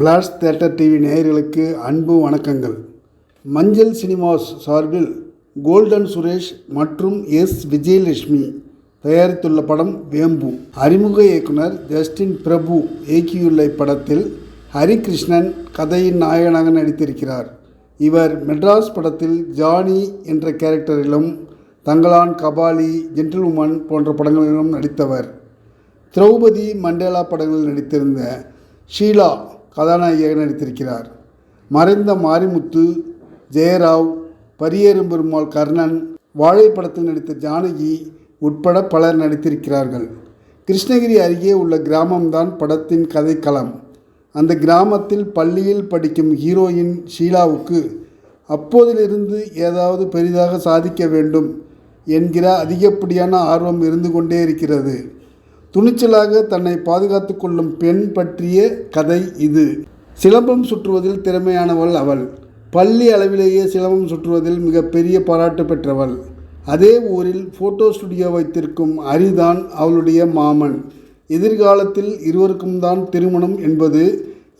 Flash theatre TV நேயர்களுக்கு அன்பு வணக்கங்கள். மஞ்சள் சினிமாஸ் சார்பில் கோல்டன் சுரேஷ் மற்றும் எஸ். விஜயலட்சுமி தயாரித்துள்ள படம் வேம்பு. அறிமுக இயக்குனர் ஜஸ்டின் பிரபு இயக்கியுள்ள இப்படத்தில் ஹரிகிருஷ்ணன் கதையின் நாயகனாக நடித்திருக்கிறார். இவர் மெட்ராஸ் படத்தில் ஜானி என்ற கேரக்டரிலும் தங்களான் கபாலி ஜென்டில்வுமன் போன்ற படங்களிலும் நடித்தவர். திரௌபதி மண்டேலா படங்களில் நடித்திருந்த ஷீலா கதாநாயகியாக நடித்திருக்கிறார். மறைந்த மாரிமுத்து ஜெயராவ் பரியேறும் பெருமாள் கர்ணன் வாழை படத்தில் நடித்த ஜானகி உட்பட பலர் நடித்திருக்கிறார்கள். கிருஷ்ணகிரி அருகே உள்ள கிராமம்தான் படத்தின் கதைக்களம். அந்த கிராமத்தில் பள்ளியில் படிக்கும் ஹீரோயின் ஷீலாவுக்கு அப்போதிலிருந்து ஏதாவது பெரிதாக சாதிக்க வேண்டும் என்கிற அதிகப்படியான ஆர்வம் இருந்து கொண்டே இருக்கிறது. துணிச்சலாக தன்னை பாதுகாத்து கொள்ளும் பெண் பற்றிய கதை இது. சிலம்பம் சுற்றுவதில் திறமையானவள் அவள். பள்ளி அளவிலேயே சிலம்பம் சுற்றுவதில் மிகப்பெரிய பாராட்டு பெற்றவள். அதே ஊரில் ஃபோட்டோ ஸ்டுடியோ வைத்திருக்கும் அரிதான் அவளுடைய மாமன். எதிர்காலத்தில் இருவருக்கும் தான் திருமணம் என்பது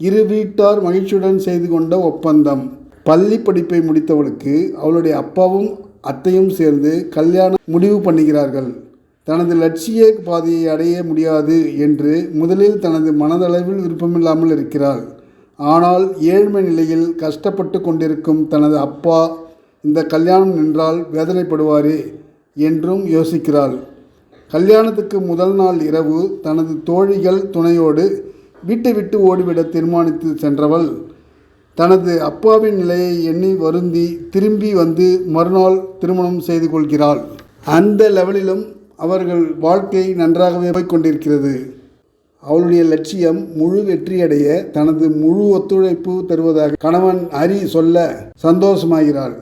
இரு வீட்டார் மகிழ்ச்சியுடன் செய்து கொண்ட ஒப்பந்தம். பள்ளி படிப்பை முடித்தவளுக்கு அவளுடைய அப்பாவும் அத்தையும் சேர்ந்து கல்யாணம் முடிவு பண்ணுகிறார்கள் தனது லட்சிய பாதையை அடைய முடியாது என்று முதலில் தனது மனதளவில் விருப்பமில்லாமல் இருக்கிறாள். ஆனால் ஏழ்மை நிலையில் கஷ்டப்பட்டு கொண்டிருக்கும் தனது அப்பா இந்த கல்யாணம் நின்றால் வேதனைப்படுவாரே என்றும் யோசிக்கிறாள். கல்யாணத்துக்கு முதல் நாள் இரவு தனது தோழிகள் துணையோடு வீட்டை விட்டு ஓடிவிட தீர்மானித்து சென்றவள். தனது அப்பாவின் நிலையை எண்ணி வருந்தி திரும்பி வந்து மறுநாள் திருமணம் செய்து கொள்கிறாள். அந்த லெவலிலும் அவர்கள் வாழ்க்கை நன்றாகவே போய்கொண்டிருக்கிறது அவளுடைய லட்சியம் முழு வெற்றியடைய தனது முழு ஒத்துழைப்பு தருவதாக கணவன் ஹரி சொல்ல சந்தோஷமாகிறாள்.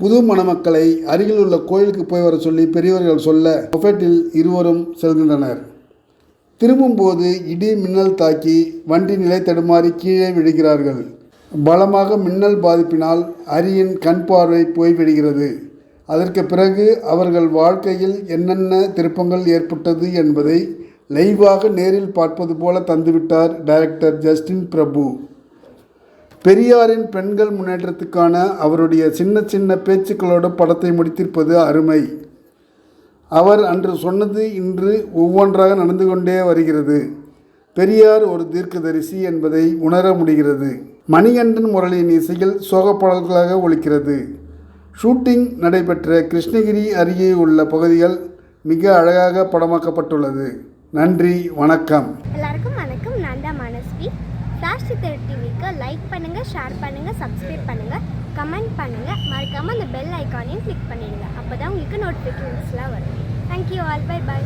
புது மணமக்களை அருகில் உள்ள கோயிலுக்கு போய் வர சொல்லி பெரியவர்கள் சொல்ல பொஃபெட்டில் இருவரும் செல்கின்றனர். திரும்பும்போது இடி மின்னல் தாக்கி வண்டி நிலை தடுமாறி கீழே விழுகிறார்கள். பலமாக மின்னல் பாதிப்பினால் அரியின் கண் பார்வை போய்விடுகிறது. அதற்கு பிறகு அவர்கள் வாழ்க்கையில் என்னென்ன திருப்பங்கள் ஏற்பட்டது என்பதை லைவாக நேரில் பார்ப்பது போல தந்துவிட்டார் டைரக்டர் ஜஸ்டின் பிரபு. பெரியாரின் பெண்கள் முன்னேற்றத்துக்கான அவருடைய சின்ன சின்ன பேச்சுக்களோடு படத்தை முடித்திருப்பது அருமை. அவர் அன்று சொன்னது இன்று ஒவ்வொன்றாக நடந்து கொண்டே வருகிறது. பெரியார் ஒரு தீர்க்கதரிசி என்பதை உணர முடிகிறது. மணிகண்டன் முரளியின் இசையில் சோகப்பாடல்களாக ஒழிக்கிறது ஷூட்டிங் நடைபெற்ற கிருஷ்ணகிரி அருகே உள்ள பகுதிகள் மிக அழகாக படமாக்கப்பட்டுள்ளது. நன்றி வணக்கம். எல்லாருக்கும் வணக்கம். நான் தான் மனஸ்வி. ஃப்ளாஷ் சித்தர் டிவிக்கு லைக் பண்ணுங்கள் ஷேர் பண்ணுங்கள் சப்ஸ்கிரைப் பண்ணுங்கள் கமெண்ட் பண்ணுங்கள் மறக்காமல் அந்த பெல் ஐக்கானையும் கிளிக் பண்ணிடுங்க. அப்போ தான் உங்களுக்கு நோட்டிஃபிகேஷன்ஸ்லாம் வரும். Thank you all by by